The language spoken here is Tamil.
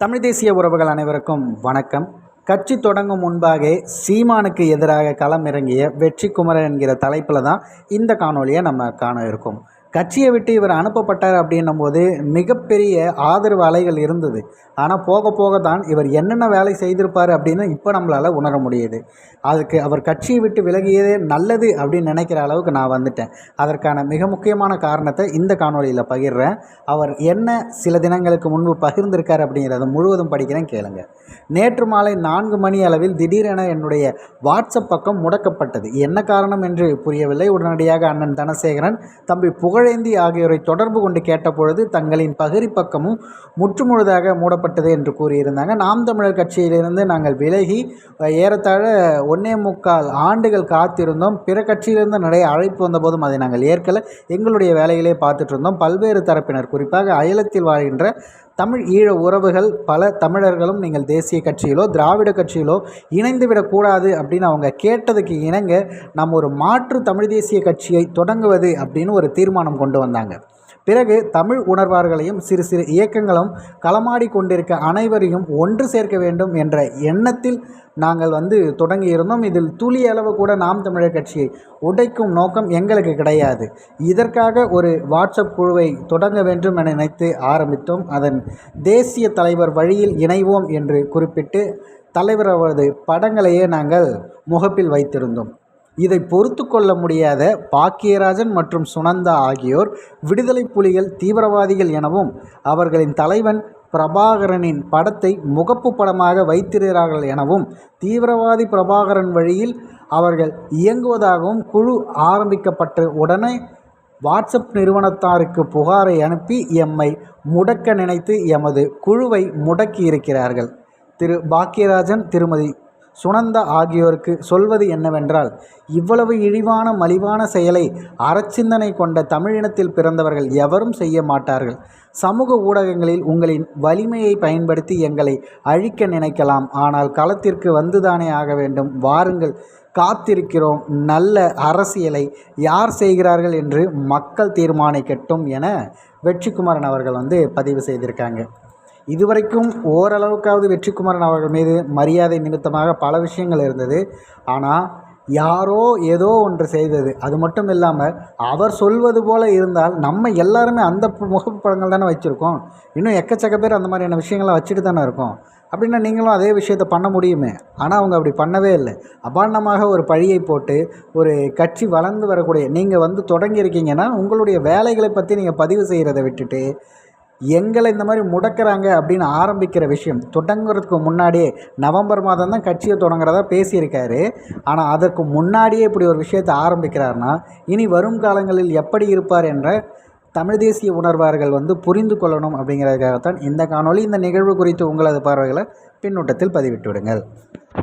தமிழ் தேசிய உறவுகள் அனைவருக்கும் வணக்கம். கட்சி தொடங்கும் முன்பாக சீமானுக்கு எதிராக களம் இறங்கிய வெற்றி குமரன் என்கிற தலைப்பில் தான் இந்த காணொலியை நம்ம காண இருக்கோம். கட்சியை விட்டு இவர் அனுப்பப்பட்டார் அப்படின்னும் போது மிகப்பெரிய ஆதரவு அலைகள் இருந்தது. ஆனால் போக போக தான் இவர் என்னென்ன வேலை செய்திருப்பார் அப்படின்னு இப்போ நம்மளால் உணர முடியுது. அதுக்கு அவர் கட்சியை விட்டு விலகியதே நல்லது அப்படின்னு நினைக்கிற அளவுக்கு நான் வந்துட்டேன். அதற்கான மிக முக்கியமான காரணத்தை இந்த காணொலியில் பகிர்றேன். அவர் என்ன சில தினங்களுக்கு முன்பு பகிர்ந்திருக்கார் அப்படிங்கிறத முழுவதும் படிக்கிறேன் கேளுங்க. நேற்று மாலை நான்கு மணி அளவில் திடீரென என்னுடைய வாட்ஸ்அப் பக்கம் முடக்கப்பட்டது. என்ன காரணம் என்று புரியவில்லை. உடனடியாக அண்ணன் தனசேகரன் தம்பி புகழேந்தி ஆகியோரை தொடர்பு கொண்டு கேட்டபொழுது தங்களின் பகிரி பக்கமும் முற்றுமுழுதாக மூடப்பட்டது என்று கூறியிருந்தாங்க. நாம் தமிழர் கட்சியிலிருந்து நாங்கள் விலகி ஏறத்தாழ ஒன்னே முக்கால் ஆண்டுகள் காத்திருந்தோம். பிற கட்சியிலிருந்து நிறைய அழைப்பு வந்தபோதும் அதை நாங்கள் ஏற்கல. எங்களுடைய வேலைகளே பார்த்துட்டு இருந்தோம். பல்வேறு தரப்பினர் குறிப்பாக அயலத்தில் வாழ்கின்ற தமிழ் ஈழ உறவுகள் பல தமிழர்களும் நீங்கள் தேசிய கட்சியிலோ திராவிட கட்சியிலோ இணைந்து விடக்கூடாது அப்படின்னு அவங்க கேட்டதுக்கு இணங்க நம்ம ஒரு மாற்று தமிழ் தேசிய கட்சியை தொடங்குவது அப்படின்னு ஒரு தீர்மானம் கொண்டு வந்தாங்க. பிறகு தமிழ் உணர்வார்களையும் சிறு சிறு இயக்கங்களும் களமாடி கொண்டிருக்க அனைவரையும் ஒன்று சேர்க்க வேண்டும் என்ற எண்ணத்தில் நாங்கள் வந்து தொடங்கியிருந்தோம். இதில் துளி அளவு கூட நாம் தமிழர் கட்சியை உடைக்கும் நோக்கம் எங்களுக்கு கிடையாது. இதற்காக ஒரு வாட்ஸ்அப் குழுவை தொடங்க வேண்டும் என நினைத்து ஆரம்பித்தோம். அதன் தேசிய தலைவர் வழியில் இணைவோம் என்று குறிப்பிட்டு தலைவர் அவரது படங்களையே நாங்கள் முகப்பில் வைத்திருந்தோம். இதை பொறுத்து கொள்ள முடியாத பாக்கியராஜன் மற்றும் சுனந்தா ஆகியோர் விடுதலை புலிகள் தீவிரவாதிகள் எனவும் அவர்களின் தலைவன் பிரபாகரனின் படத்தை முகப்பு படமாக வைத்திருக்கிறார்கள் எனவும் தீவிரவாதி பிரபாகரன் வழியில் அவர்கள் இயங்குவதாகவும் குழு ஆரம்பிக்கப்பட்ட உடனே வாட்ஸ்அப் நிறுவனத்தாருக்கு புகாரை அனுப்பி எம்மை முடக்க நினைத்து எமது குழுவை முடக்கி இருக்கிறார்கள் திரு. பாக்கியராஜன் திருமதி சுனந்தா ஆகியோருக்கு சொல்வது என்னவென்றால் இவ்வளவு இழிவான மலிவான செயலை அறச்சிந்தனை கொண்ட தமிழினத்தில் பிறந்தவர்கள் எவரும் செய்ய மாட்டார்கள். சமூக ஊடகங்களில் உங்களின் வலிமையை பயன்படுத்தி எங்களை அழிக்க நினைக்கலாம். ஆனால் களத்திற்கு வந்துதானே ஆக வேண்டும். வாருங்கள் காத்திருக்கிறோம். நல்ல அரசியலை யார் செய்கிறார்கள் என்று மக்கள் தீர்மானிக்கட்டும் என வெற்றிக்குமாரன் அவர்கள் வந்து பதிவு செய்திருக்காங்க. இதுவரைக்கும் ஓரளவுக்காவது வெற்றிக்குமாரன் அவர்கள் மீது மரியாதை நிமித்தமாக பல விஷயங்கள் இருந்தது. ஆனால் யாரோ ஏதோ ஒன்று செய்தது. அது மட்டும் இல்லாமல் அவர் சொல்வது போல் இருந்தால் நம்ம எல்லாருமே அந்த முகப்படங்கள் தானே வச்சுருக்கோம். இன்னும் எக்கச்சக்க பேர் அந்த மாதிரியான விஷயங்கள்லாம் வச்சுட்டு தானே இருக்கோம். அப்படின்னா நீங்களும் அதே விஷயத்தை பண்ண முடியுமே? ஆனால் அவங்க அப்படி பண்ணவே இல்லை. அபாண்டமாக ஒரு பழியை போட்டு ஒரு கட்சி வளர்ந்து வரக்கூடிய நீங்கள் வந்து தொடங்கியிருக்கீங்கன்னா உங்களுடைய வேலைகளை பற்றி நீங்கள் பதிவு செய்கிறத விட்டுட்டு எங்களை இந்த மாதிரி முடக்கிறாங்க அப்படின்னு ஆரம்பிக்கிற விஷயம் தொடங்குறதுக்கு முன்னாடியே நவம்பர் மாதம் தான் கட்சியை தொடங்குறதா பேசியிருக்காரு. ஆனால் அதற்கு முன்னாடியே இப்படி ஒரு விஷயத்தை ஆரம்பிக்கிறாருன்னா இனி வரும் காலங்களில் எப்படி இருப்பார் என்ற தமிழ் தேசிய உணர்வார்கள் வந்து புரிந்து கொள்ளணும் அப்படிங்கிறதுக்காகத்தான் இந்த காணொலி இந்த நிகழ்வு குறித்து உங்களது பார்வைகளை பின்னூட்டத்தில் பதிவிட்டு விடுங்கள்.